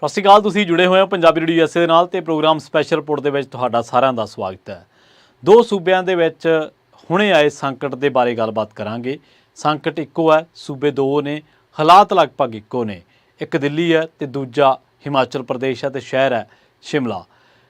ਸਤਿ ਸ਼੍ਰੀ ਅਕਾਲ, ਤੁਸੀਂ ਜੁੜੇ ਹੋਏ ਹੋ ਪੰਜਾਬੀ ਰੇਡੀਓ ਐਸਏ ਦੇ ਨਾਲ ਤੇ ਪ੍ਰੋਗਰਾਮ ਸਪੈਸ਼ਲ ਰਿਪੋਰਟ ਦੇ ਵਿੱਚ ਤੁਹਾਡਾ ਸਾਰਿਆਂ ਦਾ ਸਵਾਗਤ ਹੈ। ਦੋ ਸੂਬਿਆਂ ਦੇ ਵਿੱਚ ਹੁਣੇ ਆਏ ਸੰਕਟ ਦੇ ਬਾਰੇ ਗੱਲਬਾਤ ਕਰਾਂਗੇ। ਸੰਕਟ ਇੱਕੋ ਹੈ, ਸੂਬੇ ਦੋ ਨੇ, ਹਾਲਾਤ ਲਗਭਗ ਇੱਕੋ ਨੇ। ਇੱਕ ਦਿੱਲੀ ਹੈ ਤੇ ਦੂਜਾ ਹਿਮਾਚਲ ਪ੍ਰਦੇਸ਼ ਹੈ ਤੇ ਸ਼ਹਿਰ ਹੈ ਸ਼ਿਮਲਾ।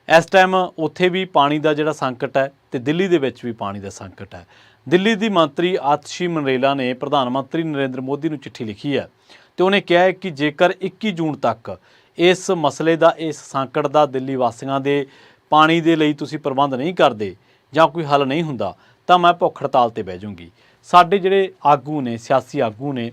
ਇਸ ਟਾਈਮ ਉੱਥੇ ਵੀ ਪਾਣੀ ਦਾ ਜਿਹੜਾ ਸੰਕਟ ਹੈ ਤੇ ਦਿੱਲੀ ਦੇ ਵਿੱਚ ਵੀ ਪਾਣੀ ਦਾ ਸੰਕਟ ਹੈ। ਦਿੱਲੀ ਦੀ ਮੰਤਰੀ ਆਤਸ਼ੀ ਮਨਰੇਲਾ ਨੇ ਪ੍ਰਧਾਨ ਮੰਤਰੀ ਨਰਿੰਦਰ ਮੋਦੀ ਨੂੰ ਚਿੱਠੀ ਲਿਖੀ ਹੈ ਤੇ ਉਹਨੇ ਕਿਹਾ ਹੈ ਕਿ ਜੇਕਰ 21 ਜੂਨ ਤੱਕ ਇਸ ਮਸਲੇ ਦਾ, ਇਸ ਸੰਕਟ ਦਾ ਦਿੱਲੀ ਵਾਸੀਆਂ ਦੇ ਪਾਣੀ ਦੇ ਲਈ ਤੁਸੀਂ ਪ੍ਰਬੰਧ ਨਹੀਂ ਕਰਦੇ ਜਾਂ ਕੋਈ ਹੱਲ ਨਹੀਂ ਹੁੰਦਾ, ਤਾਂ ਮੈਂ ਭੁੱਖ ਹੜਤਾਲ ਤੇ ਬਹਿ ਜਾਊਂਗੀ। ਸਾਡੇ ਜਿਹੜੇ ਆਗੂ ਨੇ, ਸਿਆਸੀ ਆਗੂ ਨੇ,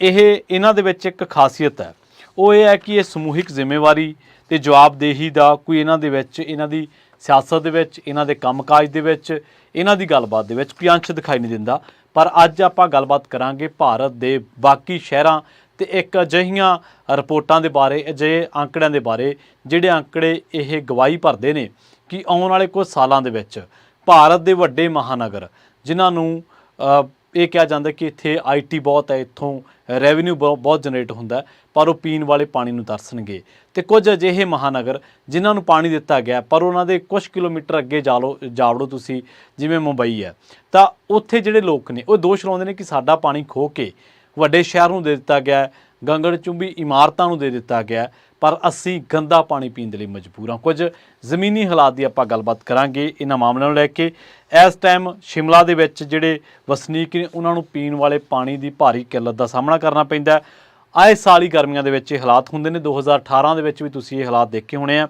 ਇਹ ਇਹਨਾਂ ਦੇ ਵਿੱਚ ਇੱਕ ਖਾਸੀਅਤ ਹੈ। ਉਹ ਇਹ ਹੈ ਕਿ ਇਹ ਸਮੂਹਿਕ ਜ਼ਿੰਮੇਵਾਰੀ ਤੇ ਜਵਾਬਦੇਹੀ ਦਾ ਕੋਈ ਇਹਨਾਂ ਦੇ ਵਿੱਚ, ਇਹਨਾਂ ਦੀ ਸਿਆਸਤ ਦੇ ਵਿੱਚ, ਇਹਨਾਂ ਦੇ ਕੰਮਕਾਜ ਦੇ ਵਿੱਚ, ਇਹਨਾਂ ਦੀ ਗੱਲਬਾਤ ਦੇ ਵਿੱਚ ਕੋਈ ਅੰਸ਼ ਦਿਖਾਈ ਨਹੀਂ ਦਿੰਦਾ। ਪਰ ਅੱਜ ਆਪਾਂ ਗੱਲਬਾਤ ਕਰਾਂਗੇ ਭਾਰਤ ਦੇ ਬਾਕੀ ਸ਼ਹਿਰਾਂ ਤੇ ਇੱਕ ਅਜਿਹੀਆਂ ਰਿਪੋਰਟਾਂ ਦੇ ਬਾਰੇ, ਅਜਿਹੇ ਅੰਕੜਿਆਂ ਦੇ ਬਾਰੇ, ਜਿਹੜੇ ਅੰਕੜੇ ਇਹ ਗਵਾਹੀ ਭਰਦੇ ਨੇ ਕਿ ਆਉਣ ਵਾਲੇ ਕੁਝ ਸਾਲਾਂ ਦੇ ਵਿੱਚ ਭਾਰਤ ਦੇ ਵੱਡੇ ਮਹਾਨਗਰ, ਜਿਨ੍ਹਾਂ ਨੂੰ ਇਹ ਕਿਹਾ ਜਾਂਦਾ ਕਿ ਇੱਥੇ ਆਈਟੀ ਬਹੁਤ ਹੈ, ਇੱਥੋਂ ਰੈਵਨਿਊ ਬਹੁਤ ਜਨਰੇਟ ਹੁੰਦਾ ਪਰ ਉਹ ਪੀਣ ਵਾਲੇ ਪਾਣੀ ਨੂੰ ਤਰਸਣਗੇ। ਤੇ ਕੁਝ ਅਜਿਹੇ ਮਹਾਨਗਰ, ਜਿਨ੍ਹਾਂ ਨੂੰ ਪਾਣੀ ਦਿੱਤਾ ਗਿਆ, ਪਰ ਉਹਨਾਂ ਦੇ ਕੁਝ ਕਿਲੋਮੀਟਰ ਅੱਗੇ ਜਾ ਲਓ ਜਾਵੜੋ ਤੁਸੀਂ, ਜਿਵੇਂ ਮੁੰਬਈ ਹੈ, ਤਾਂ ਉੱਥੇ ਜਿਹੜੇ ਲੋਕ ਨੇ, ਉਹ ਦੋਸ਼ ਲਾਉਂਦੇ ਨੇ ਕਿ ਸਾਡਾ ਪਾਣੀ ਖੋ ਕੇ ਵੱਡੇ ਸ਼ਹਿਰ ਨੂੰ ਦੇ ਦਿੱਤਾ ਗਿਆ ਗੰਗੜ ਚੁੰਬੀ ਇਮਾਰਤਾਂ ਨੂੰ ਦੇ ਦਿੱਤਾ ਗਿਆ ਪਰ ਅਸੀਂ ਗੰਦਾ ਪਾਣੀ ਪੀਣ ਦੇ ਲਈ ਮਜਬੂਰ ਹਾਂ। ਕੁਝ ਜ਼ਮੀਨੀ ਹਾਲਾਤ ਦੀ ਆਪਾਂ ਗੱਲਬਾਤ ਕਰਾਂਗੇ ਇਹਨਾਂ ਮਾਮਲਿਆਂ ਨੂੰ ਲੈ ਕੇ। ਇਸ ਟਾਈਮ ਸ਼ਿਮਲਾ ਦੇ ਵਿੱਚ ਜਿਹੜੇ ਵਸਨੀਕ ਨੇ, ਉਹਨਾਂ ਨੂੰ ਪੀਣ ਵਾਲੇ ਪਾਣੀ ਦੀ ਭਾਰੀ ਕਿੱਲਤ ਦਾ ਸਾਹਮਣਾ ਕਰਨਾ ਪੈਂਦਾ ਆਏ ਸਾਲ ਹੀ ਗਰਮੀਆਂ ਦੇ ਵਿੱਚ ਇਹ ਹਾਲਾਤ ਹੁੰਦੇ ਨੇ। 2018 ਦੇ ਵਿੱਚ ਵੀ ਤੁਸੀਂ ਇਹ ਹਾਲਾਤ ਦੇਖੇ ਹੋਣੇ ਆ।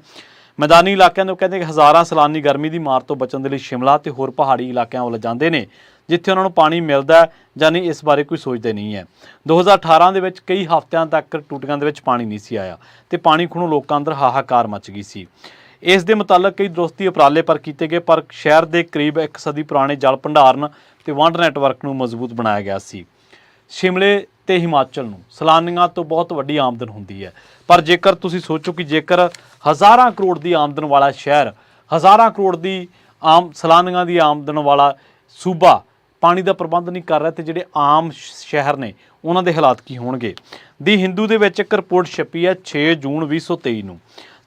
ਮੈਦਾਨੀ ਇਲਾਕਿਆਂ ਨੂੰ ਕਹਿੰਦੇ ਕਿ ਹਜ਼ਾਰਾਂ ਸੈਲਾਨੀ ਗਰਮੀ ਦੀ ਮਾਰ ਤੋਂ ਬਚਣ ਦੇ ਲਈ ਸ਼ਿਮਲਾ ਤੇ ਹੋਰ ਪਹਾੜੀ ਇਲਾਕਿਆਂ ਵੱਲ ਜਾਂਦੇ ਨੇ, ਜਿੱਥੇ ਉਹਨਾਂ ਨੂੰ ਪਾਣੀ ਮਿਲਦਾ ਜਾਂ ਨਹੀਂ ਇਸ ਬਾਰੇ ਕੋਈ ਸੋਚਦੇ ਨਹੀਂ ਹੈ। 2018 ਦੇ ਵਿੱਚ ਕਈ ਹਫ਼ਤਿਆਂ ਤੱਕ ਟੂਟੀਆਂ ਦੇ ਵਿੱਚ ਪਾਣੀ ਨਹੀਂ ਸੀ ਆਇਆ ਤੇ ਪਾਣੀ ਖੁਣੋਂ ਲੋਕਾਂ ਅੰਦਰ ਹਾਹਾਕਾਰ ਮਚ ਗਈ ਸੀ। ਇਸ ਦੇ ਮੁਤਲਕ ਕਈ ਦਰੁਸਤੀ ਉਪਰਾਲੇ ਪਰ ਕੀਤੇ ਗਏ, ਪਰ ਸ਼ਹਿਰ ਦੇ ਕਰੀਬ ਇੱਕ ਸਦੀ ਪੁਰਾਣੇ ਜਲ ਭੰਡਾਰਨ ਤੇ ਵੰਡ ਨੈਟਵਰਕ ਨੂੰ ਮਜ਼ਬੂਤ ਬਣਾਇਆ ਗਿਆ ਸੀ। ਸ਼ਿਮਲੇ ਤੇ ਹਿਮਾਚਲ ਨੂੰ। ਸੈਲਾਨੀਆਂ ਤੋਂ ਬਹੁਤ ਵੱਡੀ ਆਮਦਨ ਹੁੰਦੀ ਹੈ। ਪਰ ਜੇਕਰ ਤੁਸੀਂ ਸੋਚੋ ਕਿ ਜੇਕਰ ਹਜ਼ਾਰਾਂ ਕਰੋੜ ਦੀ ਆਮਦਨ ਵਾਲਾ ਸ਼ਹਿਰ, ਹਜ਼ਾਰਾਂ ਕਰੋੜ ਦੀ ਆਮ, ਸੈਲਾਨੀਆਂ ਦੀ ਆਮਦਨ ਵਾਲਾ ਸੂਬਾ ਪਾਣੀ ਦਾ ਪ੍ਰਬੰਧ ਨਹੀਂ ਕਰ ਰਿਹਾ ਤੇ ਜਿਹੜੇ ਆਮ ਸ਼ਹਿਰ ਨੇ, ਉਹਨਾਂ ਦੇ ਹਾਲਾਤ ਕੀ ਹੋਣਗੇ? ਦੀ ਹਿੰਦੂ ਦੇ ਵਿੱਚ ਇੱਕ ਰਿਪੋਰਟ ਛਪੀ ਹੈ 6 ਜੂਨ 2023 ਨੂੰ।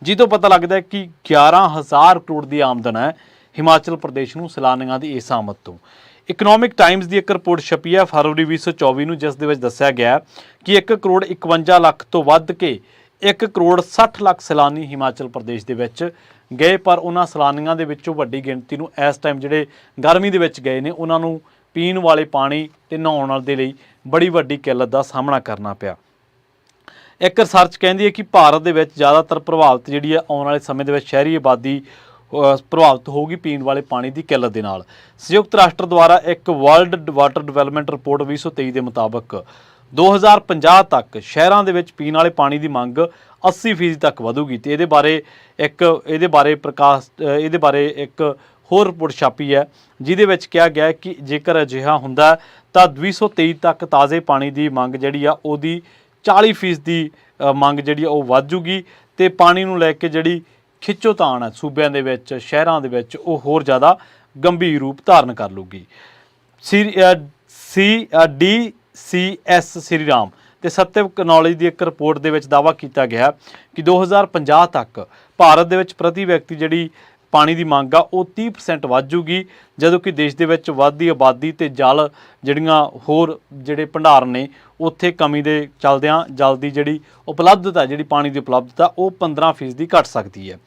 ਜਿਹਤੋਂ ਪਤਾ ਲੱਗਦਾ ਹੈ ਕਿ 11000 ਕਰੋੜ ਦੀ ਆਮਦਨ ਹੈ ਹਿਮਾਚਲ ਪ੍ਰਦੇਸ਼ ਨੂੰ ਸੈਲਾਨੀਆਂ ਦੀ ਇਸ ਆਮਦ ਤੋਂ। ਇਕਨੋਮਿਕ ਟਾਈਮਸ ਦੀ ਇੱਕ ਰਿਪੋਰਟ ਛਪੀ ਹੈ ਫਰਵਰੀ 2024 ਨੂੰ, ਜਿਸ ਦੇ ਵਿੱਚ ਦੱਸਿਆ ਗਿਆ ਕਿ 1 ਕਰੋੜ 51 ਲੱਖ ਤੋਂ ਵੱਧ ਕੇ 1 ਕਰੋੜ 60 ਲੱਖ ਸੈਲਾਨੀ ਹਿਮਾਚਲ ਪ੍ਰਦੇਸ਼ ਦੇ ਵਿੱਚ ਗਏ, ਪਰ ਉਹਨਾਂ ਸੈਲਾਨੀਆਂ ਦੇ ਵਿੱਚੋਂ ਵੱਡੀ ਗਿਣਤੀ ਨੂੰ ਇਸ ਟਾਈਮ ਜਿਹੜੇ ਗਰਮੀ ਦੇ ਵਿੱਚ ਗਏ ਨੇ, ਉਹਨਾਂ ਨੂੰ ਪੀਣ ਵਾਲੇ ਪਾਣੀ ਤੇ ਨਹਾਉਣ ਦੇ ਲਈ ਬੜੀ ਵੱਡੀ ਕਿੱਲਤ ਦਾ ਸਾਹਮਣਾ ਕਰਨਾ ਪਿਆ। ਇੱਕ ਰਿਸਰਚ ਕਹਿੰਦੀ ਹੈ ਕਿ ਭਾਰਤ ਦੇ ਵਿੱਚ ਜ਼ਿਆਦਾਤਰ ਪ੍ਰਭਾਵਿਤ ਜਿਹੜੀ ਹੈ ਆਉਣ ਵਾਲੇ ਸਮੇਂ ਦੇ ਵਿੱਚ ਸ਼ਹਿਰੀ ਆਬਾਦੀ ਪ੍ਰਭਾਵਿਤ ਹੋਊਗੀ ਪੀਣ ਵਾਲੇ ਪਾਣੀ ਦੀ ਕਿੱਲਤ ਦੇ ਨਾਲ। ਸੰਯੁਕਤ ਰਾਸ਼ਟਰ ਦੁਆਰਾ ਇੱਕ ਵਰਲਡ ਵਾਟਰ ਡਿਵੈਲਪਮੈਂਟ ਰਿਪੋਰਟ 2023 ਦੇ ਮੁਤਾਬਕ 2050 ਤੱਕ ਸ਼ਹਿਰਾਂ ਦੇ ਵਿੱਚ ਪੀਣ ਵਾਲੇ ਪਾਣੀ ਦੀ ਮੰਗ 80% ਤੱਕ ਵਧੂਗੀ ਤੇ ਇਹਦੇ ਬਾਰੇ ਇੱਕ, ਇਹਦੇ ਬਾਰੇ ਪ੍ਰਕਾਸ਼ ਇਹਦੇ ਬਾਰੇ ਇੱਕ ਹੋਰ ਰਿਪੋਰਟ ਛਾਪੀ ਹੈ, ਜਿਹਦੇ ਵਿੱਚ ਕਿਹਾ ਗਿਆ ਕਿ ਜੇਕਰ ਅਜਿਹਾ ਹੁੰਦਾ ਹੈ, ਤਾਂ 2023 ਤੱਕ ਤਾਜ਼ੇ ਪਾਣੀ ਦੀ ਮੰਗ ਜਿਹੜੀ ਆ, ਉਹਦੀ 40% ਦੀ ਮੰਗ ਜਿਹੜੀ ਆ, ਉਹ ਵੱਧ ਜੂਗੀ ਤੇ ਪਾਣੀ ਨੂੰ ਲੈ ਕੇ ਜਿਹੜੀ ਖਿੱਚੋਤਾਣ ਹੈ। ਸੂਬਿਆਂ ਦੇ ਵਿੱਚ, ਸ਼ਹਿਰਾਂ ਦੇ ਵਿੱਚ ਉਹ ਹੋਰ ਜ਼ਿਆਦਾ ਗੰਭੀਰ ਰੂਪ ਧਾਰਨ ਕਰ ਲੂਗੀ C D, C, S Shri Ram ਤੇ ਸਤਿਵ ਨੌਲੇਜ ਦੀ ਇੱਕ ਰਿਪੋਰਟ ਦੇ ਵਿੱਚ ਦਾਅਵਾ ਕੀਤਾ ਗਿਆ ਕਿ 2050 ਤੱਕ ਭਾਰਤ ਦੇ ਵਿੱਚ ਪ੍ਰਤੀ ਵਿਅਕਤੀ ਜਿਹੜੀ ਪਾਣੀ ਦੀ ਮੰਗ ਆ, ਉਹ 30% ਵੱਧ ਜੂਗੀ, ਜਦੋਂ ਕਿ ਦੇਸ਼ ਦੇ ਵਿੱਚ ਵੱਧਦੀ ਆਬਾਦੀ ਤੇ ਜਲ ਜਿਹੜੀਆਂ ਹੋਰ ਜਿਹੜੇ ਭੰਡਾਰ ਨੇ, ਉੱਥੇ ਕਮੀ ਦੇ ਚਲਦਿਆਂ ਜਲ ਦੀ ਜਿਹੜੀ ਉਪਲਬਧਤਾ, ਜਿਹੜੀ ਪਾਣੀ ਦੀ ਉਪਲਬਧਤਾ, ਉਹ 15% ਦੀ ਘਟ ਸਕਦੀ ਹੈ।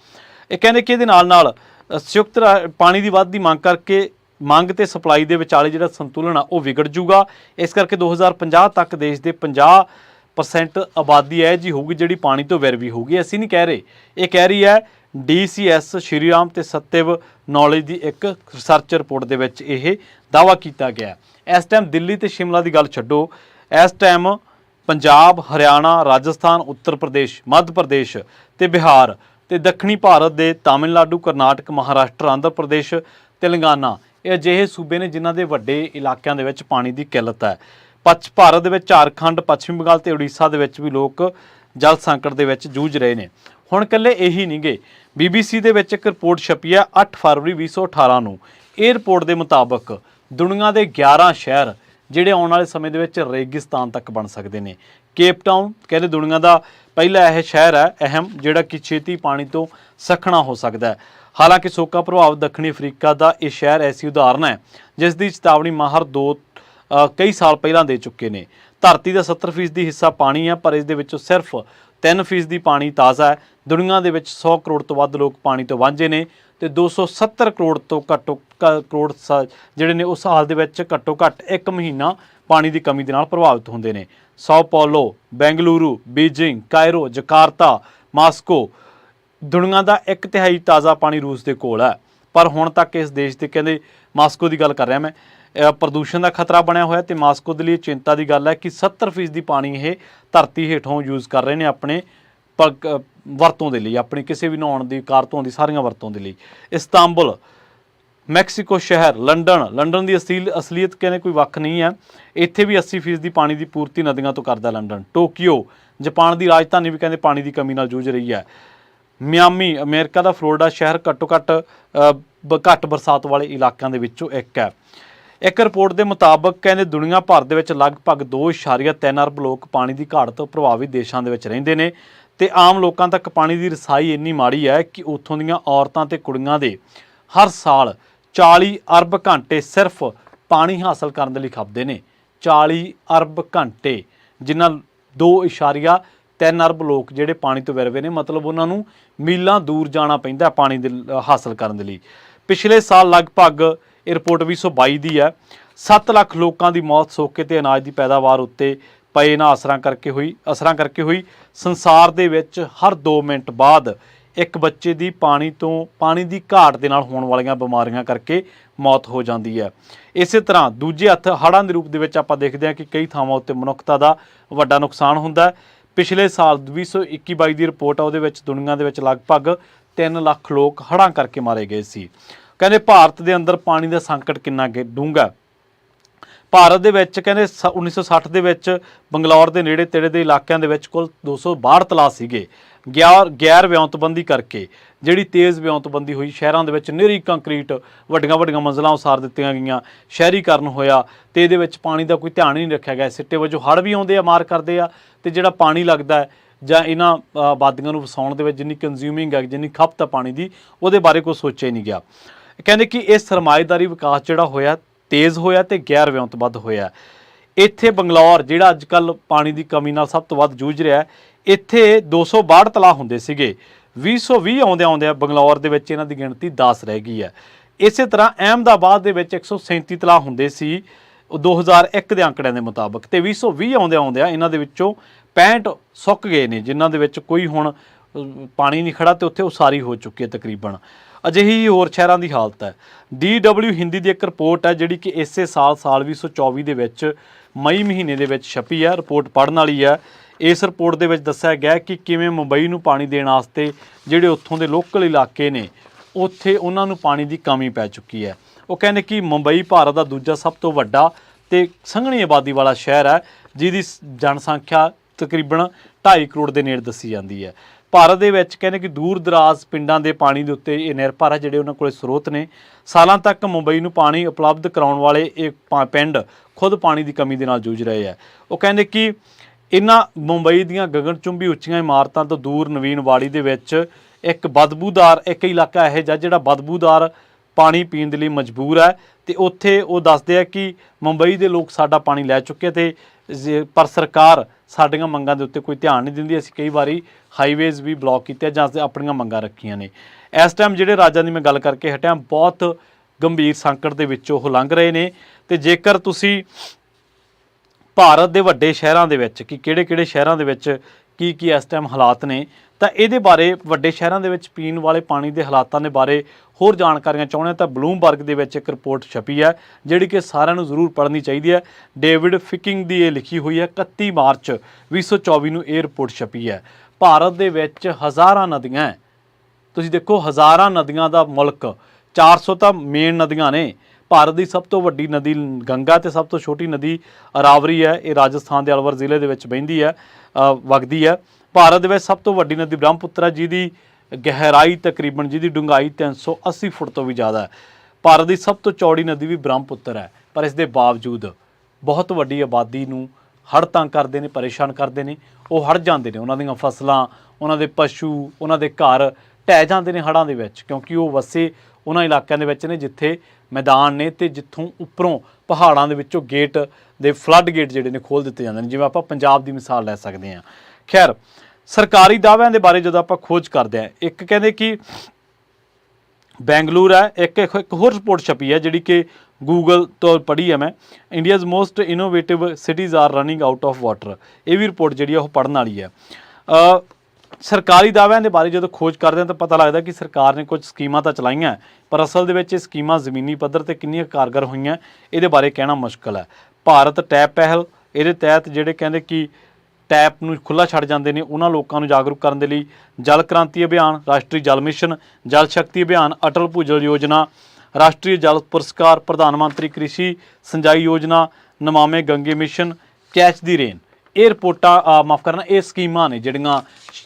ਇਹ ਕਹਿੰਦੇ ਕਿ ਇਹਦੇ ਨਾਲ ਨਾਲ ਸੰਯੁਕਤ ਰਾ- ਪਾਣੀ ਦੀ ਵੱਧ ਦੀ ਮੰਗ ਕਰਕੇ ਮੰਗ ਤੇ ਸਪਲਾਈ ਦੇ ਵਿਚਾਲੇ ਜਿਹੜਾ ਸੰਤੁਲਨ ਆ, ਉਹ ਵਿਗੜ ਜੂਗਾ। ਇਸ ਕਰਕੇ 2050 ਤੱਕ ਦੇਸ਼ ਦੇ 50% ਆਬਾਦੀ ਹੈ ਜੀ ਹੋਊਗੀ ਜਿਹੜੀ ਪਾਣੀ ਤੋਂ ਵੈਰਵੀ ਹੋਊਗੀ। ਅਸੀਂ ਨਹੀਂ ਕਹਿ ਰਹੇ। ਇਹ ਕਹਿ ਰਹੀ ਹੈ ਡੀਸੀਐਸ ਸ਼੍ਰੀ ਰਾਮ ਤੇ ਸਤਿਵ ਨੌਲੇਜ ਦੀ ਇੱਕ ਰਿਸਰਚ ਰਿਪੋਰਟ ਦੇ ਵਿੱਚ ਇਹ ਦਾਅਵਾ ਕੀਤਾ ਗਿਆ ਇਸ ਟਾਈਮ ਦਿੱਲੀ ਤੇ ਸ਼ਿਮਲਾ ਦੀ ਗੱਲ ਛੱਡੋ, ਇਸ ਟਾਈਮ ਪੰਜਾਬ, ਹਰਿਆਣਾ, ਰਾਜਸਥਾਨ, ਉੱਤਰ ਪ੍ਰਦੇਸ਼, ਮੱਧ ਪ੍ਰਦੇਸ਼ ਤੇ ਬਿਹਾਰ ਤੇ ਦੱਖਣੀ ਭਾਰਤ ਦੇ ਤਾਮਿਲਨਾਡੂ, ਕਰਨਾਟਕ, ਮਹਾਰਾਸ਼ਟਰ, ਆਂਧਰਾ ਪ੍ਰਦੇਸ਼, ਤੇਲੰਗਾਨਾ ਇਹ ਅਜਿਹੇ ਸੂਬੇ ਨੇ ਜਿਨ੍ਹਾਂ ਦੇ ਵੱਡੇ ਇਲਾਕਿਆਂ ਦੇ ਵਿੱਚ ਪਾਣੀ ਦੀ ਕਿੱਲਤ ਹੈ। ਪੱਛ ਭਾਰਤ ਦੇ ਵਿੱਚ ਝਾਰਖੰਡ, ਪੱਛਮੀ ਬੰਗਾਲ ਤੇ ਉੜੀਸਾ ਦੇ ਵਿੱਚ ਵੀ ਲੋਕ ਜਲ ਸੰਕਟ ਦੇ ਵਿੱਚ ਜੂਝ ਰਹੇ ਨੇ। ਹੁਣ ਕੱਲੇ ਇਹੀ ਨਹੀਂਗੇ ਬੀਬੀਸੀ ਦੇ ਵਿੱਚ ਇੱਕ ਰਿਪੋਰਟ ਛਪੀ ਹੈ 8 ਫਰਵਰੀ 2018 ਨੂੰ। ਇਹ ਰਿਪੋਰਟ ਦੇ ਮੁਤਾਬਕ ਦੁਨੀਆ ਦੇ 11 ਸ਼ਹਿਰ ਜਿਹੜੇ ਆਉਣ ਵਾਲੇ ਸਮੇਂ ਦੇ ਵਿੱਚ ਰੇਗਿਸਤਾਨ ਤੱਕ ਬਣ ਸਕਦੇ ਨੇ। ਕੇਪ ਟਾਊਨ ਕਹਿੰਦੇ ਦੁਨੀਆ ਦਾ ਪਹਿਲਾ ਇਹ ਸ਼ਹਿਰ ਹੈ, ਅਹਿਮ, ਜਿਹੜਾ ਕਿ ਛੇਤੀ ਪਾਣੀ ਤੋਂ ਸਖਣਾ ਹੋ ਸਕਦਾ ਹੈ। ਹਾਲਾਂਕਿ ਸੋਕਾ ਪ੍ਰਭਾਵ ਦੱਖਣੀ ਅਫਰੀਕਾ ਦਾ ਇਹ ਸ਼ਹਿਰ ਐਸੀ ਉਦਾਹਰਨ ਹੈ, ਜਿਸ ਦੀ ਚੇਤਾਵਨੀ ਮਾਹਰ ਦੋ ਕਈ ਸਾਲ ਪਹਿਲਾਂ ਦੇ ਚੁੱਕੇ ਨੇ। ਧਰਤੀ ਦਾ 70% ਹਿੱਸਾ ਪਾਣੀ ਹੈ, ਪਰ ਇਸ ਦੇ ਵਿੱਚੋਂ ਸਿਰਫ 3% ਪਾਣੀ ਤਾਜ਼ਾ ਹੈ। ਦੁਨੀਆ ਦੇ ਵਿੱਚ 100 ਕਰੋੜ ਤੋਂ ਵੱਧ ਲੋਕ ਪਾਣੀ ਤੋਂ ਵਾਂਝੇ ਨੇ ਤੇ 270 ਕਰੋੜ ਤੋਂ ਘੱਟੋ ਕ- ਕਰੋੜ ਸ- ਜਿਹੜੇ ਨੇ ਉਸ ਹਾਲ ਦੇ ਵਿੱਚ ਘੱਟੋ ਘੱਟ ਇੱਕ ਮਹੀਨਾ ਪਾਣੀ ਦੀ ਕਮੀ ਦੇ ਨਾਲ ਪ੍ਰਭਾਵਿਤ ਹੁੰਦੇ ਨੇ। Sao Paulo, Bengaluru, Beijing, Cairo, Jakarta, Moscow ਦੁਨੀਆ ਦਾ ਇੱਕ ਤਿਹਾਈ ਤਾਜ਼ਾ ਪਾਣੀ ਰੂਸ ਦੇ ਕੋਲ ਹੈ। ਪਰ ਹੁਣ ਤੱਕ ਇਸ ਦੇਸ਼ ਦੇ ਕਹਿੰਦੇ ਮਾਸਕੋ ਦੀ ਗੱਲ ਕਰ ਰਿਹਾ ਮੈਂ। ਪ੍ਰਦੂਸ਼ਣ ਦਾ ਖਤਰਾ ਬਣਿਆ ਹੋਇਆ ਤੇ ਮਾਸਕੋ ਦੇ ਲਈ ਚਿੰਤਾ ਦੀ ਗੱਲ ਹੈ ਕਿ 70% ਦੀ ਪਾਣੀ ਇਹ ਧਰਤੀ ਹੇਠੋਂ ਯੂਜ਼ ਕਰ ਰਹੇ ਨੇ ਆਪਣੇ ਪ- ਅਹ ਵਰਤੋਂ ਦੇ ਲਈ, ਆਪਣੀ ਕਿਸੇ ਵੀ ਨਹਾਉਣ ਦੀ, ਕਾਰ ਧੋਣ ਦੀ, ਸਾਰੀਆਂ ਵਰਤੋਂ ਦੇ ਲਈ। ਇਸਤਾਂਬੁਲ, ਮੈਕਸੀਕੋ ਸ਼ਹਿਰ, ਲੰਡਨ ਲੰਡਨ ਦੀ ਅਸਲੀਲ ਅਸਲੀਅਤ ਕਹਿੰਦੇ ਕੋਈ ਵੱਖ ਨਹੀਂ ਹੈ। ਇੱਥੇ ਵੀ 80% ਦੀ ਪਾਣੀ ਦੀ ਪੂਰਤੀ ਨਦੀਆਂ ਤੋਂ ਕਰਦਾ ਲੰਡਨ। ਟੋਕੀਓ, ਜਾਪਾਨ ਦੀ ਰਾਜਧਾਨੀ ਵੀ ਕਹਿੰਦੇ ਪਾਣੀ ਦੀ ਕਮੀ ਨਾਲ ਜੂਝ ਰਹੀ ਹੈ। ਮਿਆਮੀ, ਅਮਰੀਕਾ ਦਾ ਫਲੋਰੀਡਾ ਸ਼ਹਿਰ ਘੱਟੋ ਘੱਟ ਬ- ਘੱਟ ਬਰਸਾਤ ਵਾਲੇ ਇਲਾਕਿਆਂ ਦੇ ਵਿੱਚੋਂ ਇੱਕ ਹੈ। ਇੱਕ ਰਿਪੋਰਟ ਦੇ ਮੁਤਾਬਕ ਕਹਿੰਦੇ ਦੁਨੀਆ ਭਰ ਦੇ ਵਿੱਚ ਲਗਭਗ 2.3 ਅਰਬ ਲੋਕ ਪਾਣੀ ਦੀ ਘਾਟ ਤੋਂ ਪ੍ਰਭਾਵਿਤ ਦੇਸ਼ਾਂ ਦੇ ਵਿੱਚ ਰਹਿੰਦੇ ਨੇ ਤੇ ਆਮ ਲੋਕਾਂ ਤੱਕ ਪਾਣੀ ਦੀ ਰਸਾਈ ਇੰਨੀ ਮਾੜੀ ਹੈ ਕਿ ਉੱਥੋਂ ਦੀਆਂ ਔਰਤਾਂ ਤੇ ਕੁੜੀਆਂ ਦੇ ਹਰ ਸਾਲ 40 ਅਰਬ ਘੰਟੇ ਸਿਰਫ ਪਾਣੀ ਹਾਸਲ ਕਰਨ ਦੇ ਲਈ ਖਪਦੇ ਨੇ। 40 ਅਰਬ ਘੰਟੇ ਜਿਨ੍ਹਾਂ 2.3 ਅਰਬ ਲੋਕ ਜਿਹੜੇ ਪਾਣੀ ਤੋਂ ਵਿਰਵੇ ਨੇ, ਮਤਲਬ ਉਹਨਾਂ ਨੂੰ ਮੀਲਾਂ ਦੂਰ ਜਾਣਾ ਪੈਂਦਾ ਪਾਣੀ ਦੇ ਹਾਸਲ ਕਰਨ ਦੇ ਲਈ। ਪਿਛਲੇ ਸਾਲ ਲਗਭਗ ਇਹ ਰਿਪੋਰਟ 2022 ਦੀ ਹੈ। 7 ਲੱਖ ਲੋਕਾਂ ਦੀ ਮੌਤ ਸੋਕੇ ਤੇ ਅਨਾਜ ਦੀ ਪੈਦਾਵਾਰ ਉੱਤੇ ਪਏ ਇਹਨਾਂ ਅਸਰਾਂ ਕਰਕੇ ਹੋਈ, ਅਸਰਾਂ ਕਰਕੇ ਹੋਈ। ਸੰਸਾਰ ਦੇ ਵਿੱਚ ਹਰ 2 ਮਿੰਟ ਬਾਅਦ ਇੱਕ ਬੱਚੇ ਦੀ ਪਾਣੀ ਤੋਂ ਪਾਣੀ ਦੀ ਘਾਟ ਦੇ ਨਾਲ ਹੋਣ ਵਾਲੀਆਂ ਬਿਮਾਰੀਆਂ ਕਰਕੇ ਮੌਤ ਹੋ ਜਾਂਦੀ ਹੈ। ਇਸੇ ਤਰ੍ਹਾਂ ਦੂਜੇ ਹੱਥ ਹੜ੍ਹਾਂ ਦੇ ਰੂਪ ਦੇ ਵਿੱਚ ਆਪਾਂ ਦੇਖਦੇ ਹਾਂ ਕਿ ਕਈ ਥਾਵਾਂ ਉੱਤੇ ਮਨੁੱਖਤਾ ਦਾ ਵੱਡਾ ਨੁਕਸਾਨ ਹੁੰਦਾ ਹੈ। ਪਿਛਲੇ ਸਾਲ 2021-22 ਦੀ ਰਿਪੋਰਟ ਆ, ਉਹਦੇ ਵਿੱਚ ਦੁਨੀਆ ਦੇ ਵਿੱਚ ਲਗਭਗ 3 ਲੱਖ ਲੋਕ ਹੜ੍ਹਾਂ ਕਰਕੇ ਮਾਰੇ ਗਏ ਸੀ। ਕਹਿੰਦੇ ਭਾਰਤ ਦੇ ਅੰਦਰ ਪਾਣੀ ਦਾ ਸੰਕਟ ਕਿੰਨਾ ਡੂੰਘਾ ਭਾਰਤ ਦੇ ਵਿੱਚ ਕਹਿੰਦੇ ਸ- 1960 ਦੇ ਵਿੱਚ ਬੰਗਲੌਰ ਦੇ ਨੇੜੇ ਤੇੜੇ ਦੇ ਇਲਾਕਿਆਂ ਦੇ ਵਿੱਚ ਕੁੱਲ 262 ਤਲਾਅ ਸੀਗੇ। ਗੈਰ ਗੈਰ ਵਿਉਂਤਬੰਦੀ ਕਰਕੇ, ਜਿਹੜੀ ਤੇਜ਼ ਵਿਉਂਤਬੰਦੀ ਹੋਈ, ਸ਼ਹਿਰਾਂ ਦੇ ਵਿੱਚ ਨਿਹਰੀ ਕੰਕਰੀਟ, ਵੱਡੀਆਂ ਵੱਡੀਆਂ ਮੰਜ਼ਲਾਂ ਉਸਾਰ ਦਿੱਤੀਆਂ ਗਈਆਂ, ਸ਼ਹਿਰੀਕਰਨ ਹੋਇਆ ਤੇ ਇਹਦੇ ਵਿੱਚ ਪਾਣੀ ਦਾ ਕੋਈ ਧਿਆਨ ਹੀ ਨਹੀਂ ਰੱਖਿਆ ਗਿਆ। ਸਿੱਟੇ ਵਜੋਂ ਹੜ੍ਹ ਵੀ ਆਉਂਦੇ ਆ, ਮਾਰ ਕਰਦੇ ਆ ਤੇ ਜਿਹੜਾ ਪਾਣੀ ਲੱਗਦਾ ਹੈ ਜਾਂ ਇਹਨਾਂ ਬਾਦੀਆਂ ਨੂੰ ਵਸਾਉਣ ਦੇ ਵਿੱਚ ਜਿੰਨੀ ਕੰਜ਼ਿਊਮਿੰਗ ਹੈ ਜਿੰਨੀ ਖਪਤ ਹੈ ਪਾਣੀ ਦੀ, ਉਹਦੇ ਬਾਰੇ ਕੋਈ ਸੋਚਿਆ ਹੀ ਨਹੀਂ ਗਿਆ। ਕਹਿੰਦੇ ਕਿ ਇਹ ਸਰਮਾਏਦਾਰੀ ਵਿਕਾਸ ਜਿਹੜਾ ਹੋਇਆ, ਤੇਜ਼ ਹੋਇਆ ਤੇ ਗੈਰ ਵਿਉਂਤਬੱਧ ਹੋਇਆ। ਇੱਥੇ ਬੰਗਲੌਰ, ਜਿਹੜਾ ਅੱਜ ਕੱਲ ਪਾਣੀ ਦੀ ਕਮੀ ਨਾਲ ਸਭ ਤੋਂ ਵੱਧ ਜੂਝ ਰਿਹਾ ਹੈ ਇੱਥੇ 262 ਤਲਾਅ ਹੁੰਦੇ ਸੀਗੇ। 2020 ਆਉਂਦੇ ਆਉਂਦੇ ਬੰਗਲੌਰ ਦੇ ਵਿੱਚ ਇਹਨਾਂ ਦੀ ਗਿਣਤੀ 10 ਰਹਿ ਗਈ ਹੈ। ਇਸੇ ਤਰ੍ਹਾਂ ਅਹਿਮਦਾਬਾਦ ਦੇ ਵਿੱਚ 137 ਤਲਾਅ ਹੁੰਦੇ ਸੀ, ਉਹ 2001 ਦੇ ਅੰਕੜਿਆਂ ਦੇ ਮੁਤਾਬਕ। ਤੇ 2020 ਆਉਂਦੇ ਆਉਂਦੇ ਆ ਇਹਨਾਂ ਦੇ ਵਿੱਚੋਂ 65 ਸੁੱਕ ਗਏ ਨੇ, ਜਿਨ੍ਹਾਂ ਦੇ ਵਿੱਚ ਕੋਈ ਹੁਣ ਪਾਣੀ ਨਹੀਂ ਖੜਾ ਤੇ ਉੱਥੇ ਉਸਾਰੀ ਹੋ ਚੁੱਕੀ ਹੈ ਤਕਰੀਬਨ। ਅਜਿਹੀ ਹੋਰ ਸ਼ਹਿਰਾਂ ਦੀ ਹਾਲਤ ਹੈ। DW ਹਿੰਦੀ ਦੀ ਇੱਕ ਰਿਪੋਰਟ ਹੈ ਜਿਹੜੀ ਕਿ ਇਸੇ ਸਾਲ ਸਾਲ 2024 ਦੇ ਵਿੱਚ ਮਈ ਮਹੀਨੇ ਦੇ ਵਿੱਚ ਛਪੀ ਹੈ। ਰਿਪੋਰਟ ਪੜ੍ਹਨ ਵਾਲੀ ਹੈ। ਇਸ ਰਿਪੋਰਟ ਦੇ ਵਿੱਚ ਦੱਸਿਆ ਗਿਆ ਕਿ ਕਿਵੇਂ ਮੁੰਬਈ ਨੂੰ ਪਾਣੀ ਦੇਣ ਵਾਸਤੇ ਜਿਹੜੇ ਉੱਥੋਂ ਦੇ ਲੋਕਲ ਇਲਾਕੇ ਨੇ, ਉੱਥੇ ਉਹਨਾਂ ਨੂੰ ਪਾਣੀ ਦੀ ਕਮੀ ਪੈ ਚੁੱਕੀ ਹੈ। ਉਹ ਕਹਿੰਦੇ ਕਿ ਮੁੰਬਈ ਭਾਰਤ ਦਾ ਦੂਜਾ ਸਭ ਤੋਂ ਵੱਡਾ ਤੇ ਸੰਘਣੀ ਆਬਾਦੀ ਵਾਲਾ ਸ਼ਹਿਰ ਹੈ, ਜਿਹਦੀ ਜਨਸੰਖਿਆ ਤਕਰੀਬਨ 2.5 ਕਰੋੜ ਦੇ ਨੇੜੇ ਦੱਸੀ ਜਾਂਦੀ ਹੈ। ਭਾਰਤ ਦੇ ਵਿੱਚ ਕਹਿੰਦੇ ਕਿ ਦੂਰ ਦਰਾਜ਼ ਪਿੰਡਾਂ ਦੇ ਪਾਣੀ ਦੇ ਉੱਤੇ ਇਹ ਨਿਰਭਰ ਹੈ ਜਿਹੜੇ ਉਹਨਾਂ ਕੋਲੇ ਸਰੋਤ ਨੇ। ਸਾਲਾਂ ਤੱਕ ਮੁੰਬਈ ਨੂੰ ਪਾਣੀ ਉਪਲਬਧ ਕਰਾਉਣ ਵਾਲੇ ਇਹ ਪਾ- ਪਿੰਡ ਖੁਦ ਪਾਣੀ ਦੀ ਕਮੀ ਦੇ ਨਾਲ ਜੂਝ ਰਹੇ ਆ। ਉਹ ਕਹਿੰਦੇ ਕਿ ਇਹਨਾਂ ਮੁੰਬਈ ਦੀਆਂ ਗਗਨਚੁੰਬੀ ਉੱਚੀਆਂ ਇਮਾਰਤਾਂ ਤੋਂ ਦੂਰ ਨਵੀਨ ਵਾੜੀ ਦੇ ਵਿੱਚ ਇੱਕ ਬਦਬੂਦਾਰ, ਇੱਕ ਇਲਾਕਾ ਇਹ ਜਿਹਾ ਜਿਹੜਾ ਬਦਬੂਦਾਰ ਪਾਣੀ ਪੀਣ ਦੇ ਲਈ ਮਜਬੂਰ ਹੈ ਤੇ ਉੱਥੇ ਉਹ ਦੱਸਦੇ ਆ ਕਿ ਮੁੰਬਈ ਦੇ ਲੋਕ ਸਾਡਾ ਪਾਣੀ ਲੈ ਚੁੱਕੇ ਤੇ ਜੇ- ਪਰ ਸਰਕਾਰ ਸਾਡੀਆਂ ਮੰਗਾਂ ਦੇ ਉੱਤੇ ਕੋਈ ਧਿਆਨ ਨਹੀਂ ਦਿੰਦੀ। ਅਸੀਂ ਕਈ ਵਾਰੀ ਹਾਈਵੇਜ਼ ਵੀ ਬਲੌਕ ਕੀਤੇ ਜਾਂ ਆਪਣੀਆਂ ਮੰਗਾਂ ਰੱਖੀਆਂ ਨੇ। ਇਸ ਟਾਈਮ ਜਿਹੜੇ ਰਾਜਾਂ ਦੀ ਮੈਂ ਗੱਲ ਕਰਕੇ ਹਟਿਆ, ਬਹੁਤ ਗੰਭੀਰ ਸੰਕਟ ਦੇ ਵਿੱਚੋਂ ਉਹ ਲੰਘ ਰਹੇ ਨੇ। ਤੇ ਜੇਕਰ ਤੁਸੀਂ ਭਾਰਤ ਦੇ ਵੱਡੇ ਸ਼ਹਿਰਾਂ ਦੇ ਵਿੱਚ ਕਿ ਕਿਹੜੇ-ਕਿਹੜੇ ਸ਼ਹਿਰਾਂ ਦੇ ਵਿੱਚ ਕੀ ਕੀ ਇਸ ਟਾਈਮ ਹਾਲਾਤ ਨੇ, ਤਾਂ ਇਹਦੇ ਬਾਰੇ ਵੱਡੇ ਸ਼ਹਿਰਾਂ ਦੇ ਵਿੱਚ ਪੀਣ ਵਾਲੇ ਪਾਣੀ ਦੇ ਹਾਲਾਤਾਂ ਦੇ ਬਾਰੇ ਹੋਰ ਜਾਣਕਾਰੀਆਂ ਚਾਹੁੰਦੇ ਹੋ, ਤਾਂ ਬਲੂਮਬਰਗ ਦੇ ਵਿੱਚ ਇੱਕ ਰਿਪੋਰਟ ਛਪੀ ਹੈ, ਜਿਹੜੀ ਕਿ ਸਾਰਿਆਂ ਨੂੰ ਜ਼ਰੂਰ ਪੜ੍ਹਨੀ ਚਾਹੀਦੀ ਹੈ। ਡੇਵਿਡ ਫਿਕਿੰਗ ਦੀ ਇਹ ਲਿਖੀ ਹੋਈ ਹੈ 31 ਮਾਰਚ 2024 ਨੂੰ ਇਹ ਰਿਪੋਰਟ ਛਪੀ ਹੈ। ਭਾਰਤ ਦੇ ਵਿੱਚ ਹਜ਼ਾਰਾਂ ਨਦੀਆਂ ਤੁਸੀਂ ਦੇਖੋ, ਹਜ਼ਾਰਾਂ ਨਦੀਆਂ ਦਾ ਮੁਲਕ 400 ਤਾਂ ਮੇਨ ਨਦੀਆਂ ਨੇ। ਭਾਰਤ ਦੀ ਸਭ ਤੋਂ ਵੱਡੀ ਨਦੀ ਗੰਗਾ ਤੇ ਸਭ ਤੋਂ ਛੋਟੀ ਨਦੀ ਅਰਾਵਰੀ ਹੈ, ਇਹ ਰਾਜਸਥਾਨ ਦੇ ਅਲਵਰ ਜ਼ਿਲ੍ਹੇ ਦੇ ਵਿੱਚ ਵਹਿੰਦੀ ਹੈ ਵਗਦੀ ਹੈ। ਭਾਰਤ ਦੇ ਵਿੱਚ ਸਭ ਤੋਂ ਵੱਡੀ ਨਦੀ ਬ੍ਰਹਮਪੁੱਤਰ ਹੈ ਜਿਹਦੀ ਗਹਿਰਾਈ ਤਕਰੀਬਨ ਜਿਹਦੀ ਡੂੰਘਾਈ 380 ਫੁੱਟ ਤੋਂ ਵੀ ਜ਼ਿਆਦਾ ਹੈ। ਭਾਰਤ ਦੀ ਸਭ ਤੋਂ ਚੌੜੀ ਨਦੀ ਵੀ ਬ੍ਰਹਮਪੁੱਤਰ ਹੈ, ਪਰ ਇਸ ਦੇ ਬਾਵਜੂਦ ਬਹੁਤ ਵੱਡੀ ਆਬਾਦੀ ਨੂੰ ਹੜ੍ਹ ਤੰਗ ਕਰਦੇ ਨੇ, ਪਰੇਸ਼ਾਨ ਕਰਦੇ ਨੇ। ਉਹ ਹੜ ਜਾਂਦੇ ਨੇ, ਉਹਨਾਂ ਦੀਆਂ ਫਸਲਾਂ, ਉਹਨਾਂ ਦੇ ਪਸ਼ੂ, ਉਹਨਾਂ ਦੇ ਘਰ ਢਹਿ ਜਾਂਦੇ ਨੇ ਹੜ੍ਹਾਂ ਦੇ ਵਿੱਚ, ਕਿਉਂਕਿ ਉਹ ਵਸੇ ਉਹਨਾਂ ਇਲਾਕਿਆਂ ਦੇ ਵਿੱਚ ਨੇ, ਜਿੱਥੇ ਮੈਦਾਨ ਨੇ ਤੇ ਜਿੱਥੋਂ ਉੱਪਰੋਂ ਪਹਾੜਾਂ ਦੇ ਵਿੱਚੋਂ ਗੇਟ ਦੇ ਫਲੱਡ ਗੇਟ ਜਿਹੜੇ ਨੇ ਖੋਲ ਦਿੱਤੇ ਜਾਂਦੇ ਨੇ। ਜਿਵੇਂ ਆਪਾਂ ਪੰਜਾਬ ਦੀ ਮਿਸਾਲ ਲੈ ਸਕਦੇ ਹਾਂ। ਖੈਰ, ਸਰਕਾਰੀ ਦਾਅਵਿਆਂ ਦੇ ਬਾਰੇ ਜਦੋਂ ਆਪਾਂ ਖੋਜ ਕਰਦੇ ਹਾਂ, ਇੱਕ ਕਹਿੰਦੇ ਕਿ ਬੈਂਗਲੁਰੂ ਹੈ, ਇੱਕ ਇੱਕ ਹੋਰ ਰਿਪੋਰਟ ਛਪੀ ਹੈ ਜਿਹੜੀ ਕਿ ਗੂਗਲ ਤੋਂ ਪੜ੍ਹੀ ਹੈ ਮੈਂ। India's most innovative cities are running out of water ਇਹ ਵੀ ਰਿਪੋਰਟ ਜਿਹੜੀ ਆ ਉਹ ਪੜ੍ਹਨ ਵਾਲੀ ਹੈ। ਸਰਕਾਰੀ ਦਾਅਵਿਆਂ ਦੇ ਬਾਰੇ ਜਦੋਂ ਖੋਜ ਕਰਦੇ ਹਾਂ ਤਾਂ ਪਤਾ ਲੱਗਦਾ ਕਿ ਸਰਕਾਰ ਨੇ ਕੁਝ ਸਕੀਮਾਂ ਤਾਂ ਚਲਾਈਆਂ ਪਰ ਅਸਲ ਦੇ ਵਿੱਚ ਇਹ ਸਕੀਮਾਂ ਜ਼ਮੀਨੀ ਪੱਧਰ ਤੇ ਕਿੰਨੀਆਂ ਕਾਰਗਰ ਹੋਈਆਂ, ਇਹਦੇ ਬਾਰੇ ਕਹਿਣਾ ਮੁਸ਼ਕਲ ਹੈ। ਭਾਰਤ ਟੈਪ ਪਹਿਲ, ਇਹਦੇ ਤਹਿਤ ਜਿਹੜੇ ਕਹਿੰਦੇ ਕਿ ਟੈਪ ਨੂੰ ਖੁੱਲਾ ਛੱਡ ਜਾਂਦੇ ਨੇ, ਉਹਨਾਂ ਲੋਕਾਂ ਨੂੰ ਜਾਗਰੂਕ ਕਰਨ ਦੇ ਲਈ ਜਲ ਕ੍ਰਾਂਤੀ ਅਭਿਆਨ, ਰਾਸ਼ਟਰੀ ਜਲ ਮਿਸ਼ਨ, ਜਲ ਸ਼ਕਤੀ ਅਭਿਆਨ, ਅਟਲ ਭੂਜਲ ਯੋਜਨਾ, ਰਾਸ਼ਟਰੀ ਜਲ ਪੁਰਸਕਾਰ ਪ੍ਰਧਾਨ Mantri Krishi Sinchayee Yojana, Namami Gange mission, catch the rain. ਇਹ ਰਿਪੋਰਟਾਂ ਮਾਫ ਕਰਨਾ ਇਹ ਸਕੀਮਾਂ ਨੇ ਜਿਹੜੀਆਂ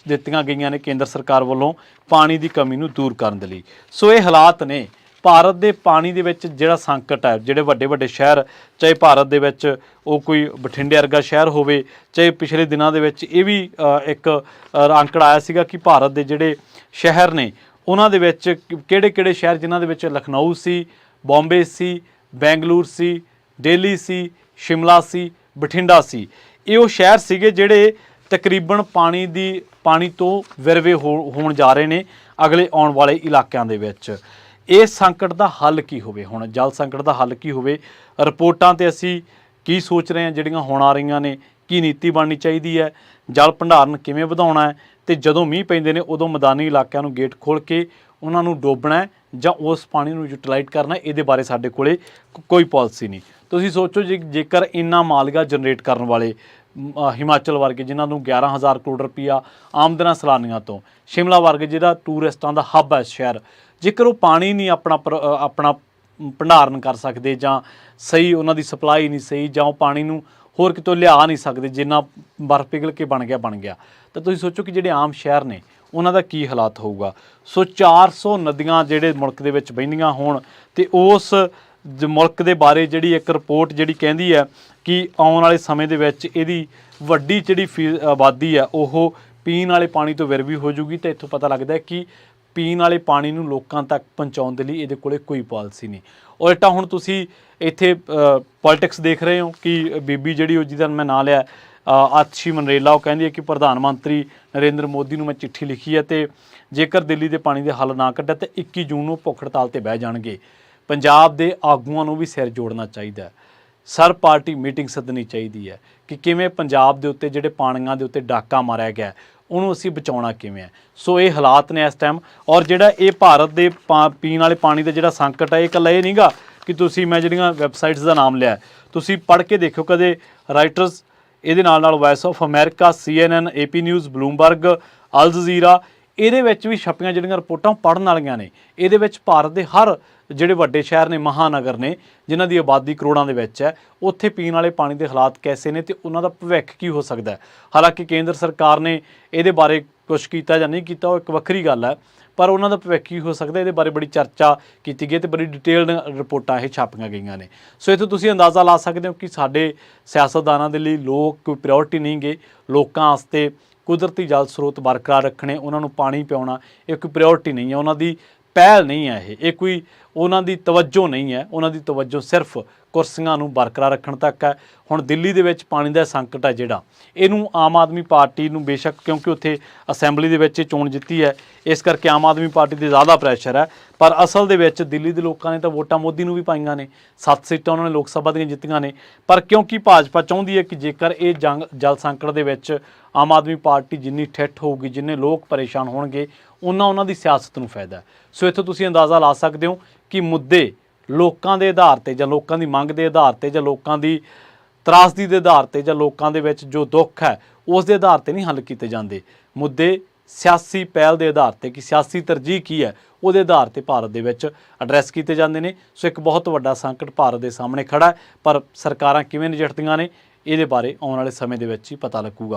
ਦਿੱਤੀਆਂ ਗਈਆਂ ਨੇ ਕੇਂਦਰ ਸਰਕਾਰ ਵੱਲੋਂ ਪਾਣੀ ਦੀ ਕਮੀ ਨੂੰ ਦੂਰ ਕਰਨ ਦੇ ਲਈ। ਸੋ ਇਹ ਹਾਲਾਤ ਨੇ ਭਾਰਤ ਦੇ ਪਾਣੀ ਦੇ ਵਿੱਚ ਜਿਹੜਾ ਸੰਕਟ ਹੈ ਜਿਹੜੇ ਵੱਡੇ ਵੱਡੇ ਸ਼ਹਿਰ ਚਾਹੇ ਭਾਰਤ ਦੇ ਵਿੱਚ ਉਹ ਕੋਈ ਬਠਿੰਡੇ ਵਰਗਾ ਸ਼ਹਿਰ ਹੋਵੇ ਚਾਹੇ ਪਿਛਲੇ ਦਿਨਾਂ ਦੇ ਵਿੱਚ ਇਹ ਵੀ ਇੱਕ ਅ, ਅੰਕੜਾ ਆਇਆ ਸੀਗਾ ਕਿ ਭਾਰਤ ਦੇ ਜਿਹੜੇ ਸ਼ਹਿਰ ਨੇ ਉਹਨਾਂ ਦੇ ਵਿੱਚ ਕਿਹੜੇ ਕਿਹੜੇ ਸ਼ਹਿਰ ਜਿਨ੍ਹਾਂ ਦੇ ਵਿੱਚ ਲਖਨਊ ਸੀ ਬੰਬੇ ਸੀ ਬੈਂਗਲੁਰੂ ਸੀ ਦਿੱਲੀ ਸੀ ਸ਼ਿਮਲਾ ਸੀ ਬਠਿੰਡਾ ਸੀ। ਇਹ ਉਹ ਸ਼ਹਿਰ ਸੀਗੇ ਜਿਹੜੇ ਤਕਰੀਬਨ ਪਾਣੀ ਦੀ, ਪਾਣੀ ਤੋਂ ਵਿਰਵੇ ਹੋ- ਹੋਣ ਜਾ ਰਹੇ ਨੇ ਅਗਲੇ ਆਉਣ ਵਾਲੇ ਇਲਾਕਿਆਂ ਦੇ ਵਿੱਚ। ਇਹ ਸੰਕਟ ਦਾ ਹੱਲ ਕੀ ਹੋਵੇ ਹੁਣ? ਜਲ ਸੰਕਟ ਦਾ ਹੱਲ ਕੀ ਹੋਵੇ? ਰਿਪੋਰਟਾਂ ਤੇ ਅਸੀਂ ਕੀ ਸੋਚ ਰਹੇ ਹਾਂ, ਜਿਹੜੀਆਂ ਹੁਣ ਆ ਰਹੀਆਂ ਨੇ, ਕੀ ਨੀਤੀ ਬਣਨੀ ਚਾਹੀਦੀ ਹੈ? ਜਲ ਭੰਡਾਰਨ ਕਿਵੇਂ ਵਧਾਉਣਾ ਹੈ? ਤੇ ਜਦੋਂ ਮੀਂਹ ਪੈਂਦੇ ਨੇ, ਉਦੋਂ ਮੈਦਾਨੀ ਇਲਾਕਿਆਂ ਨੂੰ ਗੇਟ ਖੋਲ ਕੇ ਉਹਨਾਂ ਨੂੰ ਡੋਬਣਾ ਜਾਂ ਉਸ ਪਾਣੀ ਨੂੰ ਯੂਟਿਲਾਈਜ਼ ਕਰਨਾ ਇਹਦੇ ਬਾਰੇ ਸਾਡੇ ਕੋਲੇ ਕੋਈ ਪਾਲਿਸੀ ਨਹੀਂ। ਤੁਸੀਂ ਸੋਚੋ ਜੇ, ਜੇਕਰ ਇੰਨਾ ਮਾਲਗਾ ਜਨਰੇਟ ਕਰਨ ਵਾਲੇ ਹਿਮਾਚਲ ਵਰਗੇ ਜਿਨ੍ਹਾਂ ਨੂੰ 11000 ਕਰੋੜ ਰੁਪਈਆ ਆਮਦਨਾਂ ਸਲਾਨੀਆਂ ਤੋਂ। ਸ਼ਿਮਲਾ ਵਰਗੇ ਜਿਹੜਾ ਟੂਰਿਸਟਾਂ ਦਾ ਹੱਬ ਹੈ ਸ਼ਹਿਰ। ਜੇਕਰ ਉਹ ਪਾਣੀ ਨਹੀਂ ਆਪਣਾ ਪਰ- ਆਪਣਾ ਭੰਡਾਰਨ ਕਰ ਸਕਦੇ ਜਾਂ ਸਹੀ ਉਹਨਾਂ ਦੀ ਸਪਲਾਈ ਨਹੀਂ ਸਹੀ ਜਾਂ ਉਹ ਪਾਣੀ ਨੂੰ ਹੋਰ ਕਿਤੋਂ ਲਿਆ ਨਹੀਂ ਸਕਦੇ, ਜਿੰਨਾ ਬਰਫ਼ ਪਿਘਲ ਕੇ ਬਣ ਗਿਆ ਬਣ ਗਿਆ। ਤਾਂ ਤੁਸੀਂ ਸੋਚੋ ਕਿ ਜਿਹੜੇ ਆਮ ਸ਼ਹਿਰ ਨੇ, ਉਹਨਾਂ ਦਾ ਕੀ ਹਾਲਾਤ ਹੋਊਗਾ। ਸੋ 400 ਨਦੀਆਂ ਜਿਹੜੇ ਮੁਲਕ ਦੇ ਵਿੱਚ ਵਹਿੰਦੀਆਂ ਹੋਣ ਤੇ ਉਸ ਮੁਲਕ ਦੇ ਬਾਰੇ ਜਿਹੜੀ ਇੱਕ ਰਿਪੋਰਟ ਜਿਹੜੀ ਕਹਿੰਦੀ ਹੈ ਕਿ ਆਉਣ ਵਾਲੇ ਸਮੇਂ ਦੇ ਵਿੱਚ ਇਹਦੀ ਵੱਡੀ ਜਿਹੜੀ ਫੀ- ਆਬਾਦੀ ਹੈ, ਉਹ ਪੀਣ ਵਾਲੇ ਪਾਣੀ ਤੋਂ ਵਿਰਵੀ ਹੋ ਜੂਗੀ ਤੇ ਇੱਥੋਂ ਪਤਾ ਲੱਗਦਾ ਹੈ ਕਿ ਪੀਣ ਵਾਲੇ ਪਾਣੀ ਨੂੰ ਲੋਕਾਂ ਤੱਕ ਪਹੁੰਚਾਉਣ ਦੇ ਲਈ ਇਹਦੇ ਕੋਲੇ ਕੋਈ ਪਾਲਿਸੀ ਨਹੀਂ। ਉਲਟਾ ਹੁਣ ਤੁਸੀਂ ਇੱਥੇ ਪੋਲਿਟਿਕਸ ਦੇਖ ਰਹੇ ਹੋ ਕਿ ਬੀਬੀ ਜਿਹੜੀ ਉਹ ਜਿਹਦਾ ਮੈਂ ਨਾਂ ਲਿਆ ਆਤਸ਼ੀ ਮਨਰੇਲਾ, ਉਹ ਕਹਿੰਦੀ ਹੈ ਕਿ ਪ੍ਰਧਾਨ ਮੰਤਰੀ ਨਰਿੰਦਰ ਮੋਦੀ ਨੂੰ ਮੈਂ ਚਿੱਠੀ ਲਿਖੀ ਹੈ ਤੇ ਜੇਕਰ ਦਿੱਲੀ ਦੇ ਪਾਣੀ ਦੇ ਹੱਲ ਨਾ ਕੱਢਿਆ ਤੇ 21 ਜੂਨ ਨੂੰ ਭੁੱਖ ਹੜਤਾਲ ਤੇ ਬਹਿ ਜਾਣਗੇ। ਪੰਜਾਬ ਦੇ ਆਗੂਆਂ ਨੂੰ ਵੀ ਸਿਰ ਜੋੜਨਾ ਚਾਹੀਦਾ ਹੈ। ਸਰ, ਪਾਰਟੀ ਮੀਟਿੰਗ ਸੱਦਣੀ ਚਾਹੀਦੀ ਹੈ ਕਿ ਕਿਵੇਂ ਪੰਜਾਬ ਦੇ ਉੱਤੇ ਜਿਹੜੇ ਪਾਣੀਆਂ ਦੇ ਉੱਤੇ ਡਾਕਾ ਮਾਰਿਆ ਗਿਆ ਉਹਨੂੰ ਅਸੀਂ ਬਚਾਉਣਾ ਕਿਵੇਂ ਹੈ। ਸੋ ਇਹ ਹਾਲਾਤ ਨੇ ਇਸ ਟਾਈਮ ਔਰ ਜਿਹੜਾ ਇਹ ਭਾਰਤ ਦੇ ਪਾ- ਪੀਣ ਵਾਲੇ ਪਾਣੀ ਦਾ ਜਿਹੜਾ ਸੰਕਟ ਹੈ, ਇਹ ਇਕੱਲਾ ਇਹ ਨਹੀਂਗਾ ਕਿ ਤੁਸੀਂ ਮੈਂ ਜਿਹੜੀਆਂ ਵੈਬਸਾਈਟਸ ਦਾ ਨਾਮ ਲਿਆ ਤੁਸੀਂ ਪੜ੍ਹ ਕੇ ਦੇਖਿਓ ਕਦੇ ਰਾਈਟਰਸ ਇਹਦੇ ਨਾਲ ਨਾਲ Voice of America CNN AP news Bloomberg Al Jazeera ਇਹਦੇ ਵਿੱਚ ਵੀ ਛਪੀਆਂ ਜਿਹੜੀਆਂ ਰਿਪੋਰਟਾਂ ਪੜ੍ਹਨ ਵਾਲੀਆਂ ਨੇ, ਇਹਦੇ ਵਿੱਚ ਭਾਰਤ ਦੇ ਹਰ ਜਿਹੜੇ ਵੱਡੇ ਸ਼ਹਿਰ ਨੇ, ਮਹਾਨਗਰ ਨੇ, ਜਿਨ੍ਹਾਂ ਦੀ ਆਬਾਦੀ ਕਰੋੜਾਂ ਦੇ ਵਿੱਚ ਹੈ, ਉੱਥੇ ਪੀਣ ਵਾਲੇ ਪਾਣੀ ਦੇ ਹਾਲਾਤ ਕੈਸੇ ਨੇ ਤੇ ਉਹਨਾਂ ਦਾ ਭਵਿੱਖ ਕੀ ਹੋ ਸਕਦਾ ਹੈ? ਹਾਲਾਂਕਿ ਕੇਂਦਰ ਸਰਕਾਰ ਨੇ ਇਹਦੇ ਬਾਰੇ ਕੁਝ ਕੀਤਾ ਜਾਂ ਨਹੀਂ ਕੀਤਾ, ਉਹ ਇੱਕ ਵੱਖਰੀ ਗੱਲ ਹੈ, ਪਰ ਉਹਨਾਂ ਦਾ ਭਵਿੱਖ ਕੀ ਹੋ ਸਕਦਾ ਇਹਦੇ ਬਾਰੇ ਬੜੀ ਚਰਚਾ ਕੀਤੀ ਗਈ ਤੇ ਬੜੀ ਡਿਟੇਲਡ ਰਿਪੋਰਟਾਂ ਇਹ ਛਾਪੀਆਂ ਗਈਆਂ ਨੇ। ਸੋ ਇੱਥੋਂ ਤੁਸੀਂ ਅੰਦਾਜ਼ਾ ਲਾ ਸਕਦੇ ਹੋ ਕਿ ਸਾਡੇ ਸਿਆਸਤਦਾਨਾਂ ਦੇ ਲਈ ਲੋਕ ਕੋਈ ਪ੍ਰਾਇੋਰਟੀ ਨਹੀਂ ਗਏ ਲੋਕਾਂ ਵਾਸਤੇ ਕੁਦਰਤੀ ਜਲ ਸਰੋਤ ਬਰਕਰਾਰ ਰੱਖਣੇ, ਉਹਨਾਂ ਨੂੰ ਪਾਣੀ ਪਿਆਉਣਾ, ਇੱਕ ਕੋਈ ਪ੍ਰਾਇੋਰਟੀ ਨਹੀਂ ਹੈ। ਉਹਨਾਂ ਦੀ ਪਹਿਲ ਨਹੀਂ ਹੈ ਇਹ। ਇਹ ਕੋਈ ਉਹਨਾਂ ਦੀ ਤਵੱਜੋ ਨਹੀਂ ਹੈ। ਉਹਨਾਂ ਦੀ ਤਵੱਜੋ ਸਿਰਫ ਕੁਰਸੀਆਂ ਨੂੰ ਬਰਕਰਾਰ ਰੱਖਣ ਤੱਕ ਹੈ। ਹੁਣ ਦਿੱਲੀ ਦੇ ਵਿੱਚ ਪਾਣੀ ਦਾ ਸੰਕਟ ਹੈ ਜਿਹੜਾ। ਇਹਨੂੰ ਆਮ ਆਦਮੀ ਪਾਰਟੀ ਨੂੰ ਬੇਸ਼ੱਕ ਕਿਉਂਕਿ ਉੱਥੇ ਅਸੈਂਬਲੀ ਦੇ ਵਿੱਚ ਚੋਣ ਜਿੱਤੀ ਹੈ, ਇਸ ਕਰਕੇ ਆਮ ਆਦਮੀ ਪਾਰਟੀ ਤੇ ਜ਼ਿਆਦਾ ਪ੍ਰੈਸ਼ਰ ਹੈ। ਪਰ ਅਸਲ ਦੇ ਵਿੱਚ ਦਿੱਲੀ ਦੇ ਲੋਕਾਂ ਨੇ ਤਾਂ ਵੋਟਾਂ ਮੋਦੀ ਨੂੰ ਵੀ ਪਾਈਆਂ ਨੇ। ਸੱਤ ਸੀਟਾਂ ਉਹਨਾਂ ਨੇ ਲੋਕ ਸਭਾ ਦੀਆਂ ਜਿੱਤੀਆਂ ਨੇ। ਪਰ ਕਿਉਂਕਿ ਭਾਜਪਾ ਚਾਹੁੰਦੀ ਹੈ ਕਿ ਜੇਕਰ ਇਹ ਜੰਗ, ਜਲ ਸੰਕਟ ਦੇ ਵਿੱਚ ਆਮ ਆਦਮੀ ਪਾਰਟੀ ਜਿੰਨੀ ਠਿੱਠ ਹੋਊਗੀ, ਜਿੰਨੇ ਲੋਕ ਪਰੇਸ਼ਾਨ ਹੋਣਗੇ ਉਹਨਾਂ ਉਹਨਾਂ ਦੀ ਸਿਆਸਤ ਨੂੰ ਫਾਇਦਾ ਸੋ ਇੱਥੋਂ ਤੁਸੀਂ ਅੰਦਾਜ਼ਾ ਲਾ ਸਕਦੇ ਹੋ ਕਿ ਮੁੱਦੇ ਲੋਕਾਂ ਦੇ ਆਧਾਰ ਤੇ ਜਾਂ ਲੋਕਾਂ ਦੀ ਮੰਗ ਦੇ ਆਧਾਰ ਤੇ ਜਾਂ ਲੋਕਾਂ ਦੀ ਤਰਾਸਦੀ ਦੇ ਆਧਾਰ ਤੇ ਜਾਂ ਲੋਕਾਂ ਦੇ ਵਿੱਚ ਜੋ ਦੁੱਖ ਹੈ, ਉਸ ਦੇ ਆਧਾਰ ਤੇ ਨਹੀਂ ਹੱਲ ਕੀਤੇ ਜਾਂਦੇ। ਮੁੱਦੇ ਸਿਆਸੀ ਪਹਿਲ ਦੇ ਆਧਾਰ ਤੇ ਕਿ ਸਿਆਸੀ ਤਰਜੀਹ ਕੀ ਹੈ, ਉਹਦੇ ਆਧਾਰ ਤੇ ਭਾਰਤ ਦੇ ਵਿੱਚ ਐਡਰੈਸ ਕੀਤੇ ਜਾਂਦੇ ਨੇ। ਸੋ ਇੱਕ ਬਹੁਤ ਵੱਡਾ ਸੰਕਟ ਭਾਰਤ ਦੇ ਸਾਹਮਣੇ ਖੜਾ ਹੈ, ਪਰ ਸਰਕਾਰਾਂ ਕਿਵੇਂ ਨਜਿੱਠਦੀਆਂ ਨੇ, ਇਹਦੇ ਬਾਰੇ ਆਉਣ ਵਾਲੇ ਸਮੇਂ ਦੇ ਵਿੱਚ ਹੀ ਪਤਾ ਲੱਗੂਗਾ।